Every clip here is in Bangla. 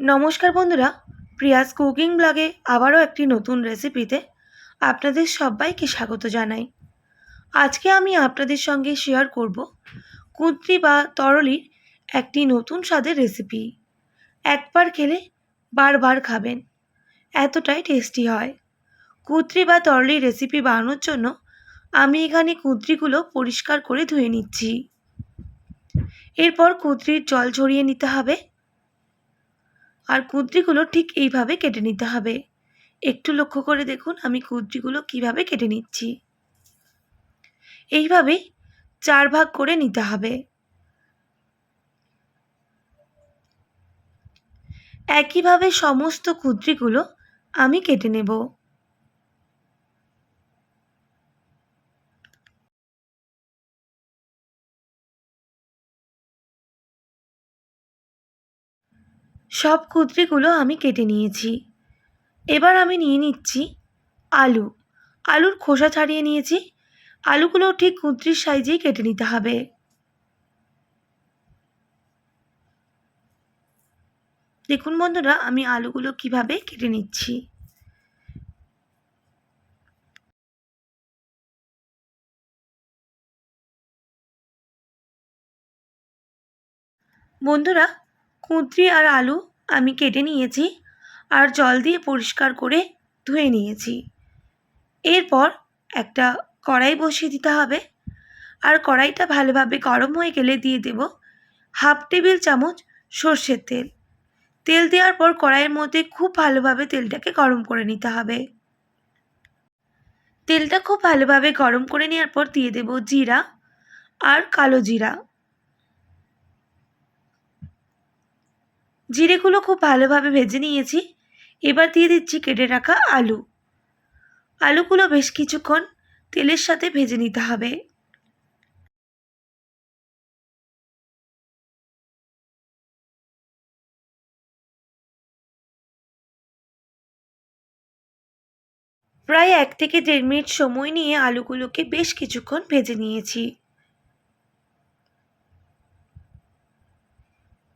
নমস্কার বন্ধুরা, প্রিয়াস কুকিং ব্লগে আবারও একটি নতুন রেসিপিতে আপনাদের সবাইকে স্বাগত জানাই। আজকে আমি আপনাদের সঙ্গে শেয়ার করব কুঁদরি বা তরলির একটি নতুন স্বাদের রেসিপি একবার খেলে বারবার খাবেন, এতটাই টেস্টি হয়। কুঁদরি বা তরলির রেসিপি বানানোর জন্য আমি এখানে কুঁদরিগুলো পরিষ্কার করে ধুয়ে নিচ্ছি। এরপর কুঁদরির জল ঝরিয়ে নিতে হবে। আর কুদ্রিগুলো ঠিক এইভাবে কেটে নিতে হবে। একটু লক্ষ্য করে দেখুন আমি কুদ্রিগুলো কীভাবে কেটে নিচ্ছি। এইভাবেই চার ভাগ করে নিতে হবে। একইভাবে সমস্ত কুদ্রিগুলো আমি কেটে নেব। সব কুদ্রিগুলো আমি কেটে নিয়েছি। এবার আমি নিয়ে নিচ্ছি আলু। আলুর খোসা ছাড়িয়ে নিয়েছি। আলুগুলো ঠিক কুদ্রির সাইজেই কেটে নিতে হবে। দেখুন বন্ধুরা, আমি আলুগুলো কীভাবে কেটে নিচ্ছি। বন্ধুরা কুঁদরি আর আলু আমি কেটে নিয়েছি আর জল দিয়ে পরিষ্কার করে ধুয়ে নিয়েছি। এরপর একটা কড়াই বসিয়ে দিতে হবে। আর কড়াইটা ভালোভাবে গরম হয়ে গেলে দিয়ে দেব হাফ টেবিল চামচ সর্ষের তেল। তেল দেওয়ার পর কড়াইয়ের মধ্যে খুব ভালোভাবে তেলটাকে গরম করে নিতে হবে। তেলটা খুব ভালোভাবে গরম করে নেওয়ার পর দিয়ে দেব জিরা আর কালো জিরা। জিরেগুলো খুব ভালোভাবে ভেজে নিয়েছি। এবার দিয়ে দিচ্ছি কেটে রাখা আলু। আলুগুলো বেশ কিছুক্ষণ তেলের সাথে ভেজে নিতে হবে। প্রায় এক থেকে দেড় মিনিট সময় নিয়ে আলুগুলোকে বেশ কিছুক্ষণ ভেজে নিয়েছি।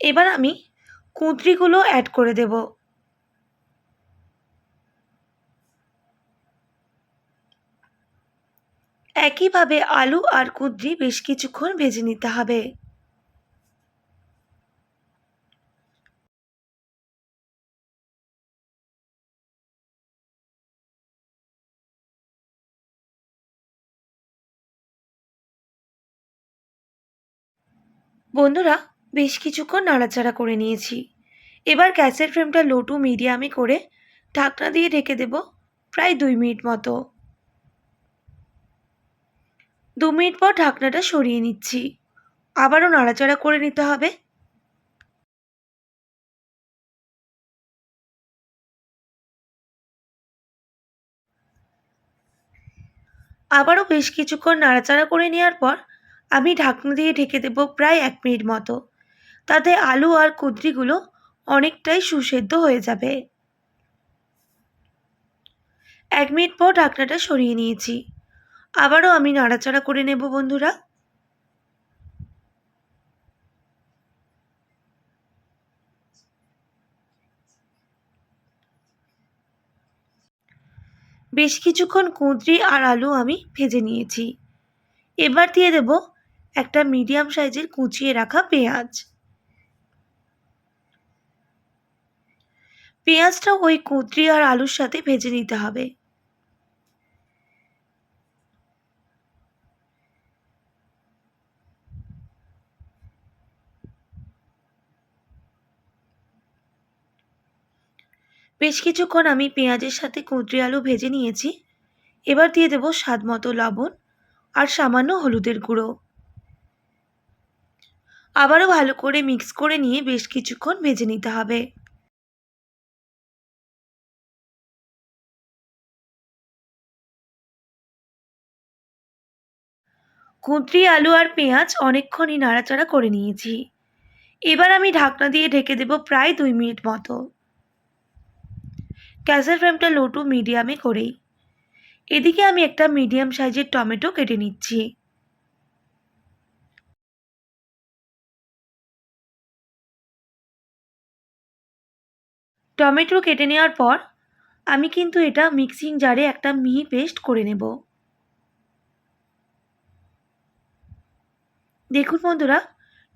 এবার আমি কুঁদরিগুলো অ্যাড করে দেব। একইভাবে আলু আর কুঁদরি বেশ কিছুক্ষণ ভেজে নিতে হবে। বন্ধুরা বেশ কিছুক্ষণ নাড়াচাড়া করে নিয়েছি। এবার গ্যাসের ফ্লেমটা লো টু মিডিয়ামে করে ঢাকনা দিয়ে ঢেকে দেব প্রায় দুই মিনিট মতো। দু মিনিট পর ঢাকনাটা সরিয়ে নিচ্ছি। আবারও নাড়াচাড়া করে নিতে হবে। আবারও বেশ কিছুক্ষণ নাড়াচাড়া করে নেওয়ার পর আমি ঢাকনা দিয়ে ঢেকে দেবো প্রায় এক মিনিট মতো। তাতে আলু আর কুদ্রিগুলো অনেকটাই সুসেদ্ধ হয়ে যাবে। এক মিনিট পর ঢাকনাটা সরিয়ে নিয়েছি। আবারও আমি নাড়াচাড়া করে নেব, বন্ধুরা। বেশ কিছুক্ষণ কুঁদরি আর আলু আমি ভেজে নিয়েছি। এবার দিয়ে দেব একটা মিডিয়াম সাইজের কুচিয়ে রাখা পেঁয়াজ। পেঁয়াজটা ওই কুঁদরি আর আলুর সাথে ভেজে নিতে হবে। বেশ কিছুক্ষণ আমি পেঁয়াজের সাথে কুঁদরি আলু ভেজে নিয়েছি। এবার দিয়ে দেব স্বাদ মতো লবণ আর সামান্য হলুদের গুঁড়ো। আবারও ভালো করে মিক্স করে নিয়ে বেশ কিছুক্ষণ ভেজে নিতে হবে। কুঁদরি, আলু আর পেঁয়াজ অনেকক্ষণই নাড়াচাড়া করে নিয়েছি। এবার আমি ঢাকনা দিয়ে ঢেকে দেব প্রায় দুই মিনিট মতো। গ্যাসের ফ্লেমটা লো টু মিডিয়ামে করেই। এদিকে আমি একটা মিডিয়াম সাইজের টমেটো কেটে নিচ্ছি। টমেটো কেটে নেওয়ার পর আমি কিন্তু এটা মিক্সিং জারে একটা মিহি পেস্ট করে নেব। দেখুন বন্ধুরা,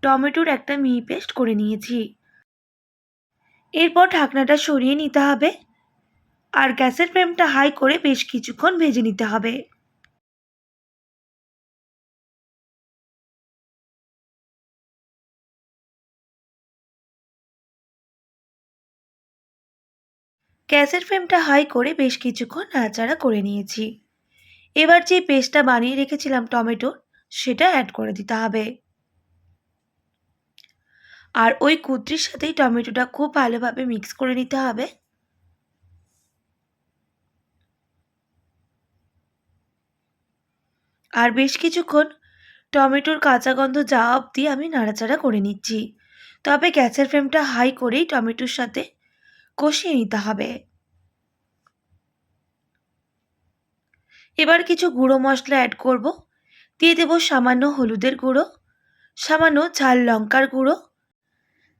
টমেটোর একটা মিহি পেস্ট করে নিয়েছি। এরপর ঢাকনাটা সরিয়ে নিতে হবে আর গ্যাসের ফ্লেমটা হাই করে বেশ কিছুক্ষণ ভেজে নিতে হবে। গ্যাসের ফ্লেমটা হাই করে বেশ কিছুক্ষণ নাড়াচাড়া করে নিয়েছি। এবার যে পেস্টটা বানিয়ে রেখেছিলাম টমেটোর সেটা অ্যাড করে দিতে হবে। আর ওই কুদ্রির সাথেই টমেটোটা খুব ভালোভাবে মিক্স করে নিতে হবে। আর বেশ কিছুক্ষণ টমেটোর কাঁচা গন্ধ যাওয়া অবধি আমি নাড়াচাড়া করে নিচ্ছি। তবে গ্যাসের ফ্লেমটা হাই করেই টমেটোর সাথে কষিয়ে নিতে হবে। এবার কিছু গুঁড়ো মশলা অ্যাড করব। দিয়ে দেবো সামান্য হলুদের গুঁড়ো, সামান্য ঝাল লঙ্কার গুঁড়ো।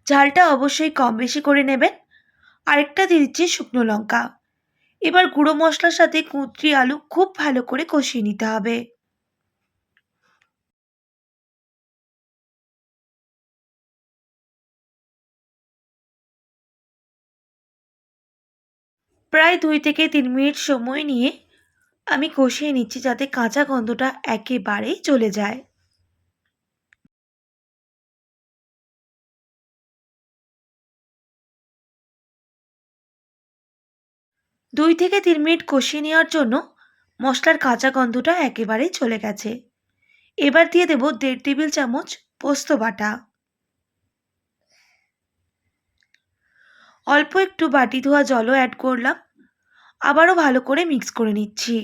ঝালটা অবশ্যই কম বেশি করে নেবেন। আরেকটা দিয়ে দিচ্ছি শুকনো লঙ্কা। এবার গুঁড়ো মশলার সাথে কুঁদরি আলু খুব ভালো করে কষিয়ে নিতে হবে। প্রায় দুই থেকে তিন মিনিট সময় নিয়ে আমি কষিয়ে নিচ্ছি যাতে কাঁচা গন্ধটা একেবারেই চলে যায়। দুই থেকে তিন মিনিট কষিয়ে নেওয়ার জন্য মশলার কাঁচা গন্ধটা একেবারেই চলে গেছে। এবার দিয়ে দেব দেড় টেবিল চামচ পোস্ত বাটা। অল্প একটু বাটি ধোয়া জলও অ্যাড করলাম। আবারও ভালো করে মিক্স করে নিচ্ছি।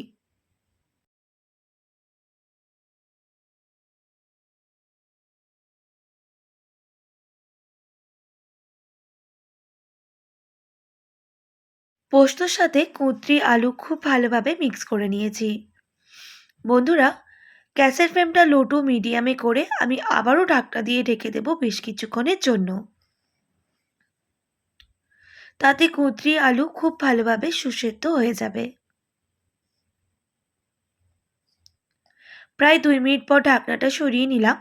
পোস্তর সাথে কুঁদরি আলু খুব ভালোভাবে মিক্স করে নিয়েছি। বন্ধুরা, গ্যাসের ফ্লেমটা লো টু মিডিয়ামে করে আমি আবারও ঢাকটা দিয়ে ঢেকে দেব বেশ কিছুক্ষণের জন্য। তাতে কুঁদরি আলু খুব ভালোভাবে সুসেদ্ধ হয়ে যাবে। প্রায় দুই মিনিট পর ঢাকনাটা সরিয়ে নিলাম।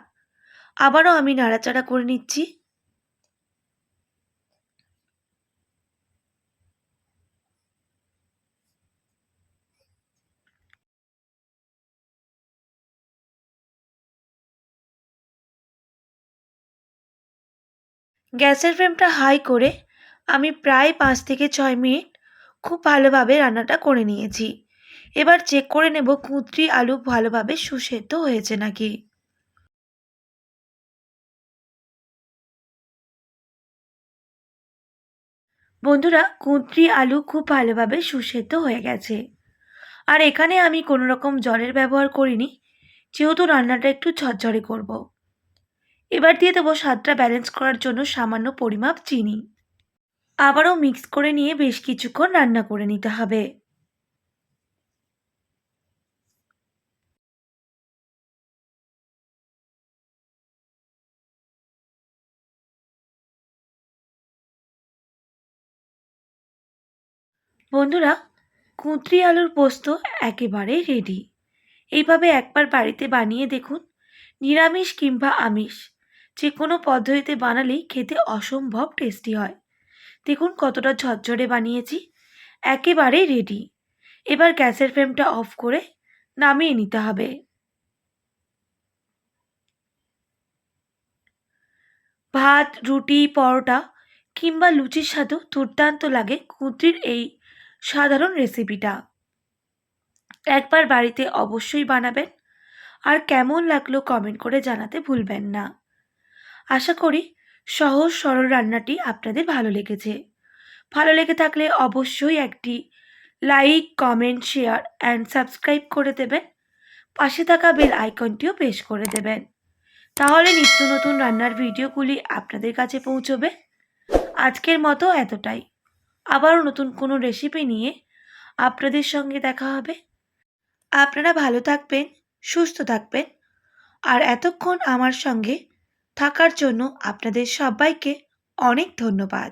আবারও আমি নাড়াচাড়া করে নিচ্ছি। গ্যাসের ফ্লেমটা হাই করে আমি প্রায় পাঁচ থেকে ছয় মিনিট খুব ভালোভাবে রান্নাটা করে নিয়েছি। এবার চেক করে নেব কুঁদরি আলু ভালোভাবে সুসেদ্ধ হয়েছে নাকি। বন্ধুরা, কুঁদরি আলু খুব ভালোভাবে সুসেদ্ধ হয়ে গেছে। আর এখানে আমি কোনো রকম জলের ব্যবহার করিনি, যেহেতু রান্নাটা একটু ঝরঝরে করব। এবার দিয়ে দেবো স্বাদটা ব্যালেন্স করার জন্য সামান্য পরিমাপ চিনি। আবারও মিক্স করে নিয়ে বেশ কিছুক্ষণ রান্না করে নিতে হবে। বন্ধুরা, কুঁদরি আলুর পোস্ত একেবারেই রেডি এইভাবে একবার বাড়িতে বানিয়ে দেখুন, নিরামিষ কিংবা আমিষ। যে কোনো পদ্ধতিতে বানালেই খেতে অসম্ভব টেস্টি হয়। দেখুন কতটা ঝরঝরে বানিয়েছি। একেবারেই রেডি এবার গ্যাসের ফ্লেমটা অফ করে নামিয়ে নিতে হবে। ভাত, রুটি, পরোটা কিংবা লুচির সাথেও দুর্দান্ত লাগে কুঁদরির এই সাধারণ রেসিপিটা একবার বাড়িতে অবশ্যই বানাবেন। আর কেমন লাগল কমেন্ট করে জানাতে ভুলবেন না। আশা করি সহজ সরল রান্নাটি আপনাদের ভালো লেগেছে। ভালো লেগে থাকলে অবশ্যই একটি like comment share and subscribe করে দেবেন। পাশে থাকা বেল আইকনটিও পেশ করে দেবেন। তাহলে নিত্য নতুন রান্নার ভিডিওগুলি আপনাদের কাছে পৌঁছবে। আজকের মতো এতটাই। আবারও নতুন কোনো রেসিপি নিয়ে আপনাদের সঙ্গে দেখা হবে। আপনারা ভালো থাকবেন, সুস্থ থাকবেন। আর এতক্ষণ আমার সঙ্গে থাকার জন্য আপনাদের সবাইকে অনেক ধন্যবাদ।